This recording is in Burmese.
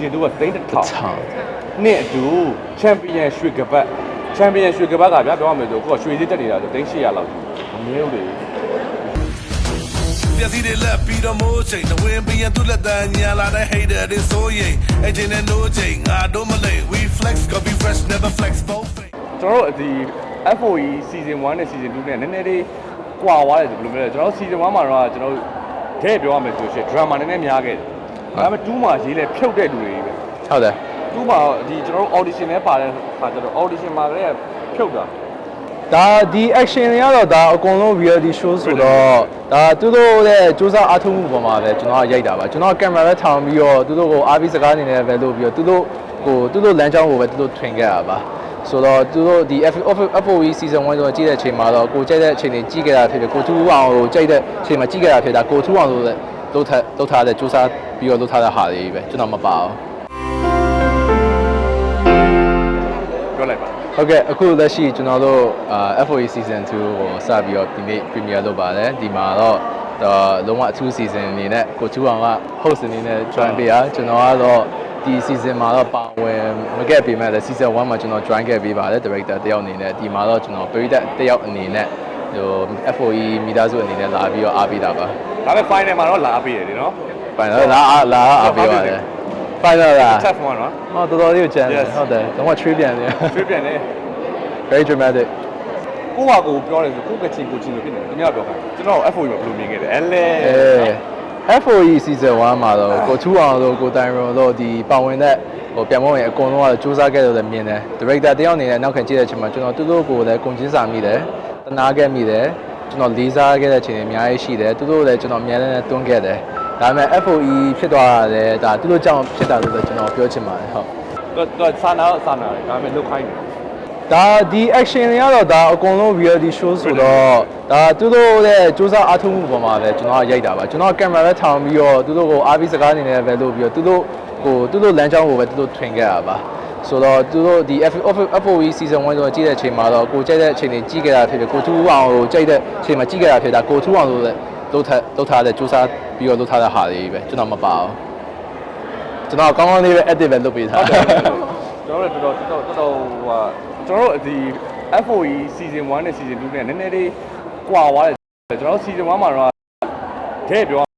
season 2ကသိန်းတစ်ထောင်ချောင်းနှစ်အတူ champion ရွှေကပတ် champion ရွှေကပတ်ကဗျာပြောရမယ်ဆိုကိုကရွှေစည်းတက်နေတာဆိုသိန်း800လောက်မမြဲဘူးလေပြစီတွေလက်ပြီးတော့မိုးချိန်တဝင်းပြီးရင်သူ့လက်တန်းညာလာတဲ့ hater တွေဆိုရင်အချင်းနဲ့ no ချိန်ငါတို့မလိမ့် we flex coffee fresh never flex both things ကျွန်တော်တို့ဒီ FOE season 1နဲ့ season 2နဲ့နည်းနည်းလေးကွာသွားတယ်ဆိုဘယ်လိုလဲကျွန်တော် season 1မှာတော့ကျွန်တော်တို့တဲ့ပြောရမယ်ဆိုရှင် drama နည်းနည်းများခဲ့တယ် ဒါပေမဲ့2မှာရေးလဲဖြုတ်တဲ့လူတွေပဲဟုတ်တယ်2မှာဒီကျွန်တော်တို့ audition နဲ့ပါတဲ့ခါကျတော့ audition မှာလည်းဖြုတ်တာဒါဒီ action တွေကတော့ဒါအကုန်လုံး reality show ဆိုတော့ဒါသူတို့ရဲ့စူးစမ်းအားထုတ်မှုပေါ်မှာပဲကျွန်တော်ကရိုက်တာပါကျွန်တော်ကင်မရာပဲထောင်ပြီးတော့သူတို့ကိုအားပြီးစကားအနေနဲ့ပဲလုပ်ပြီးတော့သူတို့ကိုသူတို့လမ်းကြောင်းကိုပဲသူတို့ထွင်ခဲ့တာပါဆိုတော့သူတို့ဒီ FOE season 1ဆိုတော့ကြည့်တဲ့အချိန်မှာတော့ကိုကြိုက်တဲ့အချိန်တွေကြည့်ခဲ့တာဖြစ်ဖြစ်ကိုထူးအောင်ကိုကြိုက်တဲ့အချိန်မှာကြည့်ခဲ့တာဖြစ်တာကိုထူးအောင်လို့လည်း လုပ်ထားလုပ်ထားတဲ့စူးစမ်းပြီးတော့လုပ်ထားတဲ့ဟာတွေပဲကျွန်တော်မပါဘူးပြောလိုက်ပါဟုတ်ကဲ့အခုလက်ရှိကျွန်တော်တို့အာ FOE season 2ကိုစပြီးတော့ဒီနေ့ premiere လုပ်ပါတယ်ဒီမှာတော့ဒါလုံးဝအထူး season အနေနဲ့ကိုချူအောင်က host အနေနဲ့ join ပေးရကျွန်တော်ကတော့ဒီ season မှာတော့ပါဝင်မခဲ့ပေမဲ့လည်း season 1မှာကျွန်တော် join ခဲ့ပေးပါတယ် director တယောက်အနေနဲ့ဒီမှာတော့ကျွန်တော်ပရိသတ်တယောက်အနေနဲ့ ဟို FOE မိသားစုအနေနဲ့လာပြီးတော့အားပေးတာပါဒါပေမဲ့ final မှာတော့လာပေးတယ်ဒီနော် final လာအားလာအားပေးပါတယ် final လား tough one နော် ဟောတော်တော်လေးကိုကြမ်းတယ် Yes. ဟုတ်တယ်တော့ trip ပြန်တယ် ပြပြန်နေ very dramatic ကိုကကိုပြောတယ်ဆိုကိုကချင်ကိုချင်လို့ဖြစ်နေတယ်သူများပြောခိုင်းကျွန်တော် FOE မှာဘယ်လိုမြင်ခဲ့တယ်အဲလဲအဲ FOE season 1မှာတော့ကိုထူအောင်လို့ကိုတိုင်ရုံလို့ဒီပါဝင်တဲ့ဟိုပြန်မဝင်အကုန်လုံးကစူးစမ်းခဲ့တယ်လို့လည်းမြင်တယ် director တယောက်အနေနဲ့နောက်ခံကြည့်တဲ့အချိန်မှာကျွန်တော်သူတို့ကိုလည်းကုန်ချင်းစာမိတယ်တ နာခဲ့မိတယ်ကျွန်တော်လေးစားခဲ့တဲ့အချိန်တွေအများကြီးရှိတယ်သူတို့လည်းကျွန်တော်အများနဲ့တွန်းခဲ့တယ်ဒါပေမဲ့ FOE ဖြစ်သွားတာလည်းဒါသူတို့ကြောင့်ဖြစ်တာလို့လည်းကျွန်တော်ပြောချင်ပါတယ်ဟုတ်တော့တော့စာနာတော့စာနာတယ်ဒါပေမဲ့လုတ်ခိုင်းတယ်ဒါဒီ action တွေကတော့ဒါအကုန်လုံး reality show ဆိုတော့ဒါသူတို့ရဲ့စူးစမ်းအားထုတ်မှုပေါ်မှာပဲကျွန်တော်ကရိုက်တာပါကျွန်တော်ကင်မရာပဲထောင်ပြီးတော့သူတို့ကိုအားပြီးစကားအနေနဲ့ပဲလုပ်ပြီးတော့သူတို့ကိုသူတို့လမ်းကြောင်းကိုပဲသူတို့ထွင်ခဲ့တာပါ ဆိုတော့သူတို့ဒီ FOE season 1ဆိုတော့ကြည့်တဲ့အချိန်မှာတော့ကိုကြိုက်တဲ့အချိန်တွေကြည့်ခဲ့တာဖြစ်ဖြစ်ကိုထူးအောင်ကိုကြိုက်တဲ့အချိန်မှာကြည့်ခဲ့တာဖြစ်တာကိုထူးအောင်လို့လည်းလုပ်ထားလုပ်ထားတဲ့စူးစမ်းပြီးတော့လုပ်ထားတဲ့ဟာတွေပဲကျွန်တော်မပါဘူးကျွန်တော်ကောင်းကောင်းလေးပဲ edit ပဲလုပ်ပေးထားဟုတ်တယ်ကျွန်တော်တို့တော်တော်တော်တော်ဟိုဟာကျွန်တော်တို့ဒီ FOE season 1နဲ့ season 2နဲ့နည်းနည်းလေးကွာသွားတယ်ကျွန်တော် season 1မှာတော့တဲ့ပြော